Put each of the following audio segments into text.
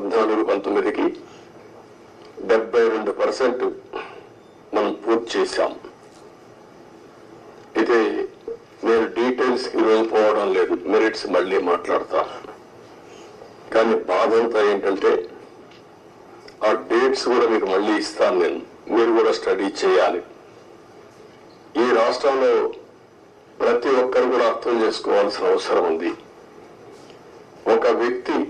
పద్నాలుగు పంతొమ్మిదికి డెబ్బై రెండు పర్సెంట్ మనం పూర్తి చేశాం. అయితే నేను డీటెయిల్స్ ఈరోజు పోవడం లేదు. మెరిట్స్ మళ్ళీ మాట్లాడతా. కానీ బాధ అంతా ఏంటంటే ఆ డేట్స్ కూడా మీకు మళ్ళీ ఇస్తాను నేను. మీరు కూడా స్టడీ చేయాలి. ఈ రాష్ట్రంలో ప్రతి ఒక్కరు కూడా అర్థం చేసుకోవాల్సిన అవసరం ఉంది. ఒక వ్యక్తి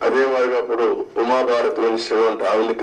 అదే మాదిరిగా అప్పుడు ఉమాభారతి మినిస్టర్ వంటి ఆవిడని